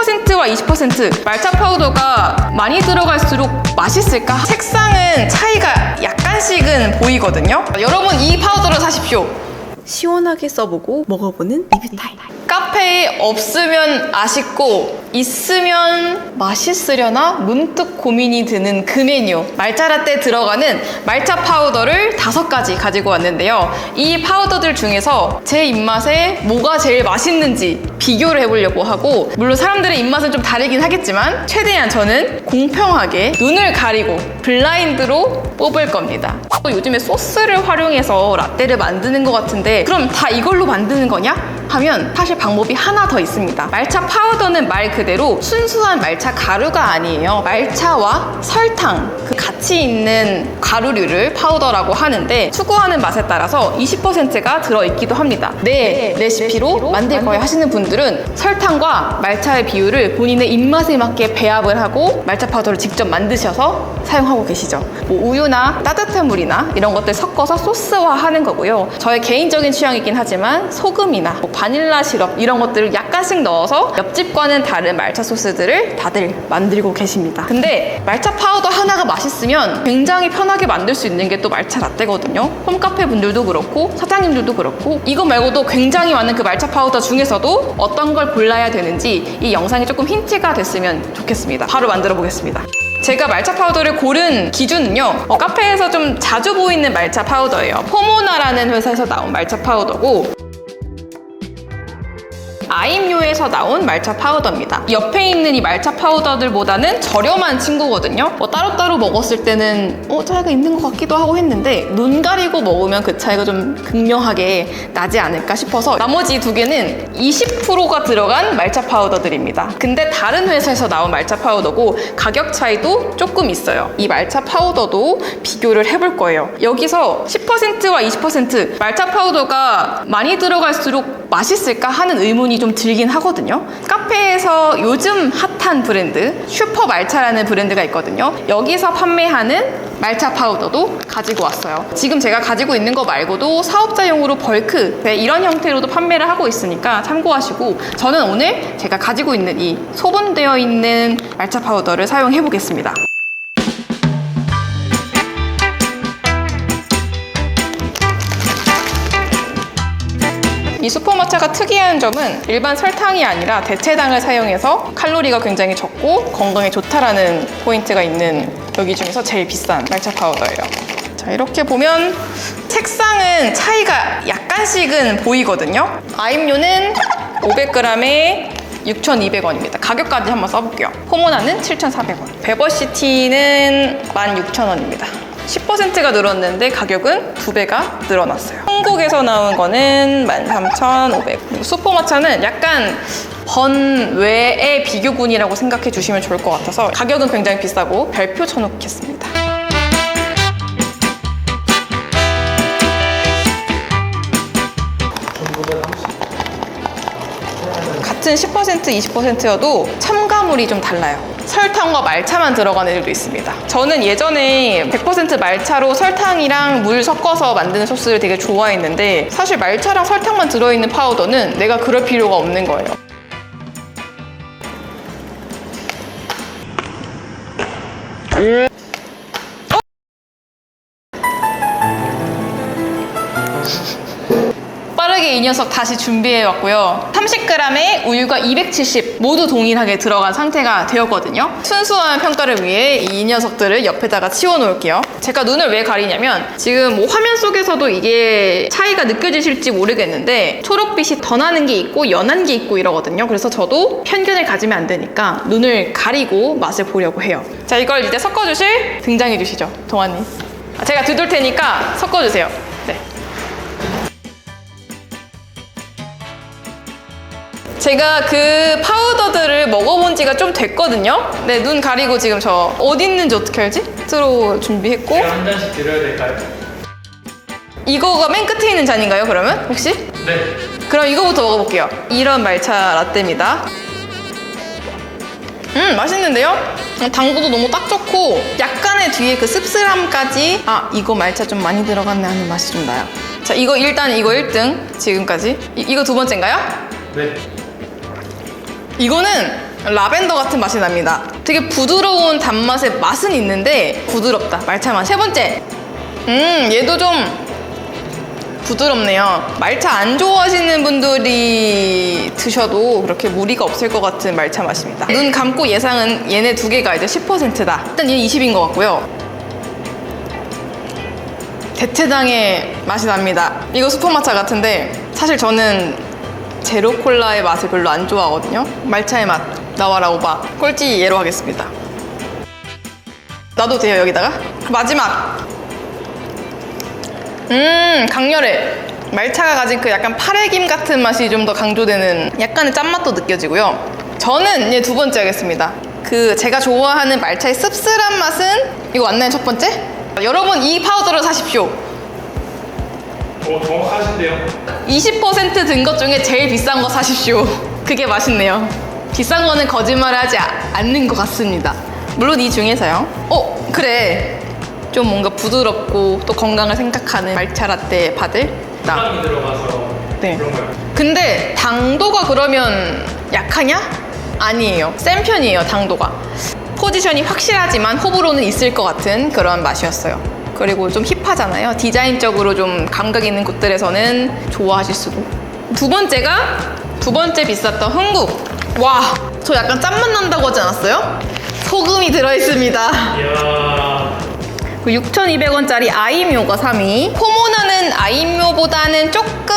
10%와 20% 말차 파우더가 많이 들어갈수록 맛있을까? 색상은 차이가 약간씩은 보이거든요. 여러분 이 파우더를 사십시오. 시원하게 써보고 먹어보는 리뷰 타임. 카페에 없으면 아쉽고 있으면 맛있으려나 문득 고민이 드는 그 메뉴. 말차 라떼 들어가는 말차 파우더를 다섯 가지 가지고 왔는데요. 이 파우더들 중에서 제 입맛에 뭐가 제일 맛있는지 비교를 해보려고 하고 물론 사람들의 입맛은 좀 다르긴 하겠지만 최대한 저는 공평하게 눈을 가리고 블라인드로 뽑을 겁니다. 또 요즘에 소스를 활용해서 라떼를 만드는 것 같은데 그럼 다 이걸로 만드는 거냐? 하면 사실 방법이 하나 더 있습니다. 말차 파우더는 말 그대로 순수한 말차 가루가 아니에요. 말차와 설탕, 그 같이 있는 가루류를 파우더라고 하는데 추구하는 맛에 따라서 20%가 들어있기도 합니다. 내 레시피로 만들 거야 하시는 분들은 설탕과 말차의 비율을 본인의 입맛에 맞게 배합을 하고 말차 파우더를 직접 만드셔서 사용하고 계시죠. 뭐 우유나 따뜻한 물이나 이런 것들 섞어서 소스화 하는 거고요. 저의 개인적인 취향이긴 하지만 소금이나 뭐 바닐라 시럽 이런 것들을 약간씩 넣어서 옆집과는 다른 말차 소스들을 다들 만들고 계십니다. 근데 말차 파우더 하나가 맛있으면 굉장히 편하게 만들 수 있는 게 또 말차 라떼거든요. 홈카페 분들도 그렇고 사장님들도 그렇고 이거 말고도 굉장히 많은 그 말차 파우더 중에서도 어떤 걸 골라야 되는지 이 영상이 조금 힌트가 됐으면 좋겠습니다. 바로 만들어 보겠습니다. 제가 말차 파우더를 고른 기준은요 어, 카페에서 좀 자주 보이는 말차 파우더예요 포모나라는 회사에서 나온 말차 파우더고 아임요에서 나온 말차 파우더입니다. 옆에 있는 이 말차 파우더들보다는 저렴한 친구거든요. 뭐 따로따로 먹었을 때는 어, 차이가 있는 것 같기도 하고 했는데 눈 가리고 먹으면 그 차이가 좀 극명하게 나지 않을까 싶어서 나머지 두 개는 20%가 들어간 말차 파우더들입니다. 근데 다른 회사에서 나온 말차 파우더고 가격 차이도 조금 있어요. 이 말차 파우더도 비교를 해볼 거예요. 여기서 10%와 20% 말차 파우더가 많이 들어갈수록 맛있을까 하는 의문이 좀 들긴 하거든요. 카페에서 요즘 핫한 브랜드 슈퍼 말차라는 브랜드가 있거든요. 여기서 판매하는 말차 파우더도 가지고 왔어요. 지금 제가 가지고 있는 거 말고도 사업자용으로 벌크 네, 이런 형태로도 판매를 하고 있으니까 참고하시고 저는 오늘 제가 가지고 있는 이 소분되어 있는 말차 파우더를 사용해 보겠습니다. 이 슈퍼마차가 특이한 점은 일반 설탕이 아니라 대체당을 사용해서 칼로리가 굉장히 적고 건강에 좋다라는 포인트가 있는 여기 중에서 제일 비싼 말차 파우더예요. 자, 이렇게 보면 색상은 차이가 약간씩은 보이거든요. 아임료는 500g에 6,200원입니다. 가격까지 한번 써볼게요. 포모나는 7,400원. 베버시티는 16,000원입니다. 10%가 늘었는데 가격은 두 배가 늘어났어요. 한국에서 나온 거는 13,500. 그리고 슈퍼마차는 약간 번외의 비교군이라고 생각해 주시면 좋을 것 같아서 가격은 굉장히 비싸고 별표 쳐놓겠습니다. 같은 10% 20%여도 첨가물이 좀 달라요. 설탕과 말차만 들어간 애들도 있습니다. 저는 예전에 100% 말차로 설탕이랑 물 섞어서 만드는 소스를 되게 좋아했는데 사실 말차랑 설탕만 들어있는 파우더는 내가 그럴 필요가 없는 거예요. 이 녀석 다시 준비해 왔고요. 30g에 우유가 270 모두 동일하게 들어간 상태가 되었거든요. 순수한 평가를 위해 이 녀석들을 옆에다가 치워 놓을게요. 제가 눈을 왜 가리냐면 지금 뭐 화면 속에서도 이게 차이가 느껴지실지 모르겠는데 초록빛이 더 나는 게 있고 연한 게 있고 이러거든요. 그래서 저도 편견을 가지면 안 되니까 눈을 가리고 맛을 보려고 해요. 자, 이걸 이제 섞어 주실 등장해 주시죠. 동아님. 아, 제가 두들 테니까 섞어 주세요. 제가 그 파우더들을 먹어본 지가 좀 됐거든요. 네, 눈 가리고 지금 저 어디 있는지 어떻게 알지? 스로 준비했고 제가 한 잔씩 드려야 될까요? 이거가 맨 끝에 있는 잔인가요? 그러면 혹시? 네. 그럼 이거부터 먹어볼게요. 이런 말차 라떼입니다. 음, 맛있는데요? 음, 당구도 너무 딱 좋고 약간의 뒤에 그 씁쓸함까지 아, 이거 말차 좀 많이 들어갔네 하는 맛이 좀 나요. 자, 이거 일단 이거 1등 지금까지. 이, 이거 두 번째인가요? 네. 이거는 라벤더 같은 맛이 납니다. 되게 부드러운 단맛의 맛은 있는데 부드럽다. 말차 맛. 세 번째. 음, 얘도 좀 부드럽네요. 말차 안 좋아하시는 분들이 드셔도 그렇게 무리가 없을 것 같은 말차 맛입니다. 눈 감고 예상은 얘네 두 개가 이제 10%다. 일단 얘는 20인 것 같고요. 대체당의 맛이 납니다. 이거 슈퍼마차 같은데 사실 저는 제로 콜라의 맛을 별로 안 좋아하거든요. 말차의 맛 나와라 오바. 꼴찌 얘로 하겠습니다. 놔도 돼요 여기다가? 마지막 음 강렬해 말차가 가진 그 약간 파래김 같은 맛이 좀 더 강조되는 약간의 짠맛도 느껴지고요 저는 얘두 번째 하겠습니다 그 제가 좋아하는 말차의 씁쓸한 맛은 이거 맞나요 첫 번째? 여러분 이 파우더를 사십시오 어, 정확하신데요? 20%든 것 중에 제일 비싼 거 사십시오 그게 맛있네요 비싼 거는 거짓말을 하지 아- 않는 것 같습니다 물론 이 중에서요 어 그래 좀 뭔가 부드럽고 또 건강을 생각하는 말차 라떼 나 사람이 들어가서 네. 그런가요? 근데 당도가 그러면 약하냐? 아니에요. 센 편이에요, 당도가. 포지션이 확실하지만 호불호는 있을 것 같은 그런 맛이었어요. 그리고 좀 힙하잖아요. 디자인적으로 좀 감각 있는 곳들에서는 좋아하실 수도. 두 번째가 두 번째 비쌌던 흥국. 와, 저 약간 짠맛 난다고 하지 않았어요? 소금이 들어있습니다. 이야, 그 6,200원짜리 아이묘가 3위. 포모나는 아이묘보다는 조금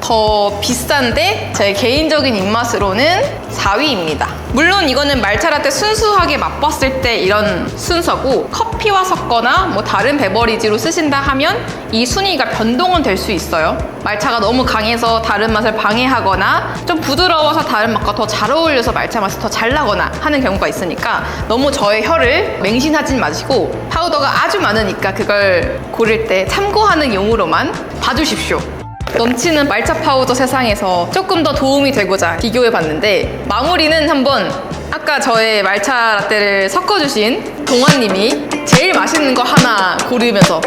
더 비싼데 제 개인적인 입맛으로는 4위입니다. 물론 이거는 말차라떼 순수하게 맛봤을 때 이런 순서고 커피와 섞거나 뭐 다른 베버리지로 쓰신다 하면 이 순위가 변동은 될 수 있어요. 말차가 너무 강해서 다른 맛을 방해하거나 좀 부드러워서 다른 맛과 더 잘 어울려서 말차 맛이 더 잘 나거나 하는 경우가 있으니까 너무 저의 혀를 맹신하진 마시고 파우더가 아주 많으니까 그걸 고를 때 참고하는 용으로만 봐주십시오. 넘치는 말차 파우더 세상에서 조금 더 도움이 되고자 비교해 봤는데 마무리는 한번 아까 저의 말차 라떼를 섞어주신 동환님이 제일 맛있는 거 하나 고르면서